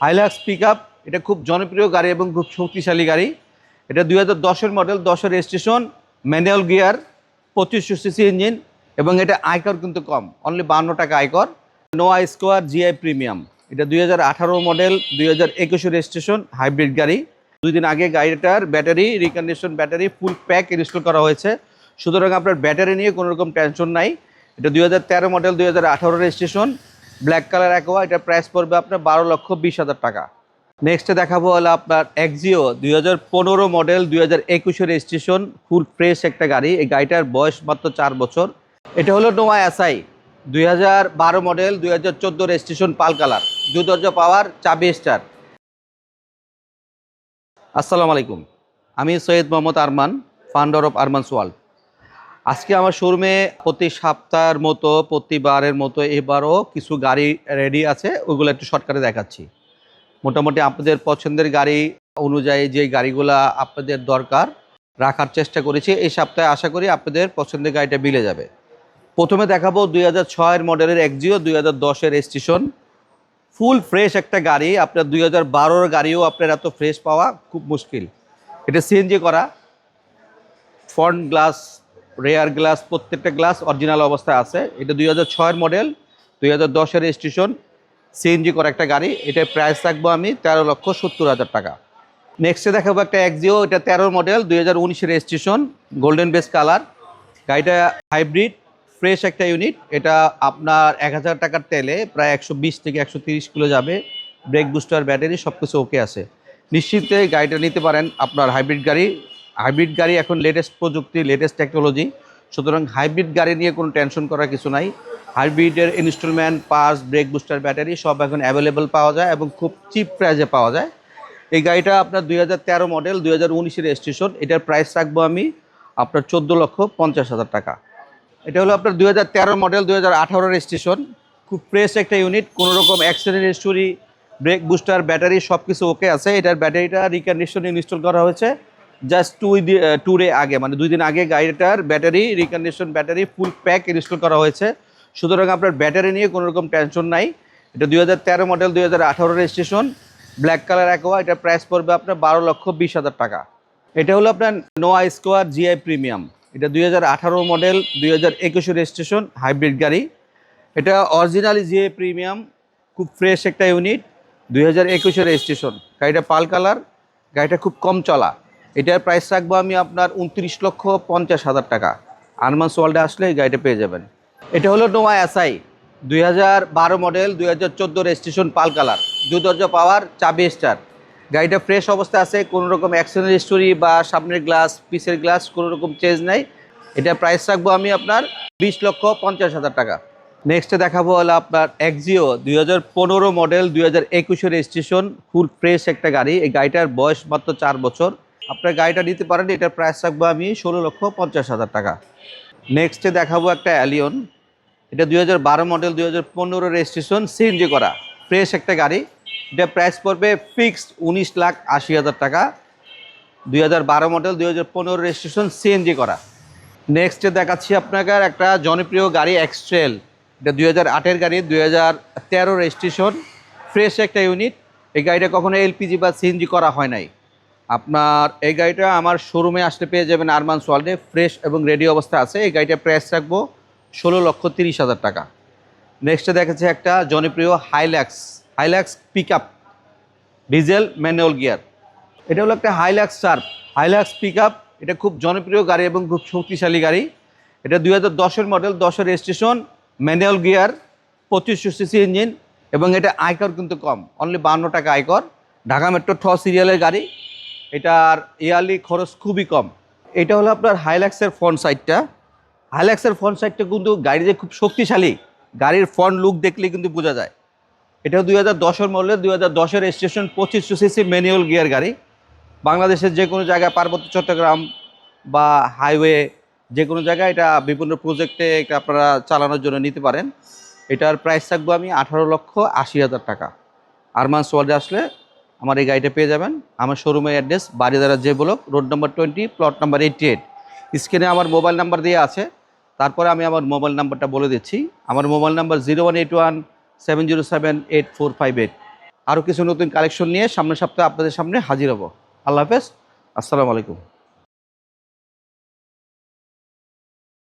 Hilux pick এটা খুব জনপ্রিয় গাড়ি এবং খুব শক্তিশালী গাড়ি। এটা দুই হাজার দশের মডেল দশের রেজিস্ট্রেশন ম্যানুয়াল গিয়ার পঁচিশশো সিসি ইঞ্জিন এবং এটা আয়কর কিন্তু কম অনলি বান্ন টাকা আয়কর। নোয়া স্কোয়ার জিআই প্রিমিয়াম এটা দুই হাজার আঠারো মডেল দুই হাজার একুশে রেজিস্ট্রেশন হাইব্রিড গাড়ি। দুই দিন আগে গাড়িটার battery recondition battery full pack install করা হয়েছে। সুতরাং আপনার ব্যাটারি নিয়ে কোনো রকম টেনশন নাই। এটা দুই হাজার তেরো মডেল দুই হাজার আঠারো রেজিস্ট্রেশন ব্ল্যাক কালার অ্যাকোয়া এটা প্রাইস পড়বে আপনার বারো লক্ষ বিশ হাজার টাকা। নেক্সটে দেখাবো হলো আপনার এক্সিও দুই হাজার পনেরো মডেল দুই হাজার একুশে রেজিস্ট্রেশন ফুল ফ্রেশ একটা গাড়ি। এই গাড়িটার বয়স মাত্র চার বছর। এটা হলো নোয়া এসআই দুই হাজার বারো মডেল দুই হাজার চোদ্দ রেজিস্ট্রেশন পাল কালার। দুই দরজা পাওয়ার, চাবি স্টার। আসসালামু আলাইকুম। আমি Syed Mohammad Arman founder of Armans world আজকে আমার শোরুমে প্রতি সপ্তাহের মতো, প্রতিবারের মতো এবারও কিছু গাড়ি রেডি আছে ওইগুলো একটু শর্টকাটে দেখাচ্ছি। মোটামুটি আপনাদের পছন্দের গাড়ি অনুযায়ী যে গাড়িগুলা আপনাদের দরকার, রাখার চেষ্টা করেছি। এই সপ্তাহে আশা করি আপনাদের পছন্দের গাড়িটা মিলে যাবে। প্রথমে দেখাবো দুই হাজার ছয়ের মডেলের একজিও দুই হাজার দশের স্টেশন ফুল ফ্রেশ একটা গাড়ি, আপনার দুই হাজার বারোর গাড়িও আপনার এত ফ্রেশ পাওয়া খুব মুশকিল। এটা সিএনজি করা। ফ্রন্ট গ্লাস রেয়ার গ্লাস, প্রত্যেকটা গ্লাস অরিজিনাল অবস্থায় আছে। এটা দুই হাজার ছয়ের মডেল, দুই হাজার দশের স্টেশন সিএনজি করা একটা গাড়ি। এটার প্রাইস থাকব আমি তেরো লক্ষ সত্তর হাজার টাকা। নেক্সটে দেখাবো একটা এক্সিও এটা তেরো মডেল, দুই হাজার উনিশের স্টেশন গোল্ডেন বেস কালার গাড়িটা হাইব্রিড ফ্রেশ একটা ইউনিট এটা আপনার এক হাজার টাকার তেলে প্রায় একশো বিশ থেকে একশো তিরিশ কিলো যাবে। ব্রেক বুস্টার ব্যাটারি সব কিছু ওকে আছে। নিশ্চিন্তে গাড়িটা নিতে পারেন আপনার হাইব্রিড গাড়ি। হাইব্রিড গাড়ি এখন লেটেস্ট প্রযুক্তি লেটেস্ট টেকনোলজি সুতরাং হাইব্রিড গাড়ি নিয়ে কোনো টেনশন করার কিছু নাই। হাইব্রিডের installment pass brake booster battery সব এখন অ্যাভেলেবেল পাওয়া যায় এবং খুব চিপ প্রাইসে পাওয়া যায়। এই গাড়িটা আপনার দুই মডেল দুই হাজার স্টেশন এটার প্রাইস রাখব আমি আপনার চোদ্দ লক্ষ পঞ্চাশ হাজার টাকা। এটা হলো আপনার দুই মডেল দুই হাজার আঠারোর স্টেশন খুব ফ্রেশ একটা ইউনিট কোনো রকম accident history brake booster battery সব কিছু ওকে আছে। এটার ব্যাটারিটা রিকন্ডিশন ইনস্টল করা হয়েছে। জাস্ট টু টু ডে আগে মানে দুই দিন আগে গাড়িটার battery recondition battery full pack install করা হয়েছে। সুতরাং আপনার ব্যাটারি নিয়ে কোনো রকম টেনশন নাই। এটা দুই হাজার তেরো মডেল দুই স্টেশন ব্ল্যাক কালার অ্যাকোয়া এটা প্রাইস পড়বে আপনার বারো লক্ষ বিশ হাজার টাকা। এটা হলো আপনার নোয়া স্কোয়ার জিআই প্রিমিয়াম এটা দুই হাজার আঠারো মডেল দুই হাজার রেজিস্ট্রেশন হাইব্রিড গাড়ি। এটা অরিজিনালি জিআই প্রিমিয়াম খুব ফ্রেশ একটা ইউনিট দুই হাজার রেজিস্ট্রেশন গাড়িটা পাল কালার গাড়িটা খুব কম চলা। এটার প্রাইস রাখব আমি আপনার উনত্রিশ লক্ষ পঞ্চাশ হাজার টাকা। আরমান্স ওয়ার্ল্ডে আসলে এই গাড়িটা পেয়ে যাবেন। এটা হলো নোয়া এসআই দুই হাজার বারো মডেল দুই হাজার চোদ্দ রেজিস্ট্রেশন পাল কালার দু দরজা পাওয়ার চাবি স্টার গাড়িটা ফ্রেশ অবস্থায় আছে, কোনো রকম অ্যাক্সিডেন্ট হিস্টোরি বা সামনের গ্লাস পিসের গ্লাস কোনো রকম চেঞ্জ নাই। এটা প্রাইস রাখব আমি আপনার বিশ লক্ষ পঞ্চাশ হাজার টাকা। নেক্সটে দেখাবো হলো আপনার এক্সিও দুই হাজার পনেরো মডেল দুই হাজার একুশের রেজিস্ট্রেশন ফুল ফ্রেশ একটা গাড়ি। এই গাড়িটার বয়স মাত্র চার বছর। আপনার গাড়িটা নিতে পারেন, এটার প্রাইস রাখব আমি ষোলো লক্ষ পঞ্চাশ হাজার টাকা। নেক্সটে দেখাবো একটা অ্যালিয়ন এটা দুই হাজার বারো মডেল দুই হাজার পনেরো রেজিস্ট্রেশন সিএনজি করা। ফ্রেশ একটা গাড়ি। এটা প্রাইস পড়বে ফিক্সড উনিশ লাখ আশি হাজার টাকা। দুই হাজার বারো মডেল দুই হাজার পনেরো রেজিস্ট্রেশন সিএনজি করা। নেক্সটে দেখাচ্ছি আপনাকে একটা জনপ্রিয় গাড়ি এক্সট্রেল এটা দুই হাজার আটের গাড়ি, দুই হাজার তেরো রেজিস্ট্রেশন ফ্রেশ একটা ইউনিট এই গাড়িটা কখনো এলপিজি বা সিএনজি করা হয় নাই। আপনার এই গাড়িটা আমার শোরুমে আসলে পেয়ে যাবেন আরমান সোয়াল্ডে ফ্রেশ এবং রেডি অবস্থা আছে। এই গাড়িটা প্রাইস রাখব ষোলো লক্ষ তিরিশ হাজার টাকা। নেক্সটে দেখাচ্ছে একটা জনপ্রিয় Hilux Hilux pick up diesel manual gear এটা হলো একটা Hilux sharp Hilux pick up এটা খুব জনপ্রিয় গাড়ি এবং খুব শক্তিশালী গাড়ি। এটা দুই হাজার দশের মডেল দশের রেজিস্ট্রেশন ম্যানুয়াল গিয়ার পঁচিশশো সিসি ইঞ্জিন এবং এটা আয়কর কিন্তু কম। অনলি বান্ন টাকা আয়কর। ঢাকা মেট্রো ঠ সিরিয়ালের গাড়ি। এটার ইয়ারলি খরচ খুবই কম। এটা হলো আপনার হাইল্যাক্সের ফ্রন্ট সাইডটা হাইল্যাক্সের ফ্রন্ট সাইডটা কিন্তু গাড়ি যে খুব শক্তিশালী। গাড়ির ফ্রন্ট লুক দেখলে কিন্তু বোঝা যায়। এটা দুই হাজার দশের মডেল, দুই হাজার দশের স্টেশন পঁচিশশো সিসি ম্যানুয়াল গিয়ার গাড়ি। বাংলাদেশের যে কোনো জায়গায় পার্বত্য চট্টগ্রাম বা হাইওয়ে যে কোনো জায়গায় এটা বিভিন্ন প্রজেক্টে এটা আপনারা চালানোর জন্য নিতে পারেন। এটার প্রাইস থাকব আমি আঠারো লক্ষ আশি হাজার টাকা। আরমান ওয়ার্ল্ডে আসলে আমার এই গাড়িটা পেয়ে যাবেন। আমার শোরুমের অ্যাড্রেস বাড়িদারা যে ব্লক রোড নম্বর twenty plot number eighty eight স্ক্রিনে আমার মোবাইল নাম্বার দিয়ে আছে। তারপরে আমি আমার মোবাইল নাম্বারটা বলে দিচ্ছি। আমার mobile number zero one eight one seven zero seven eight four five eight আরও কিছু নতুন কালেকশন নিয়ে সামনের সপ্তাহে আপনাদের সামনে হাজির হব। আল্লাহ হাফেজ। আসসালামু আলাইকুম।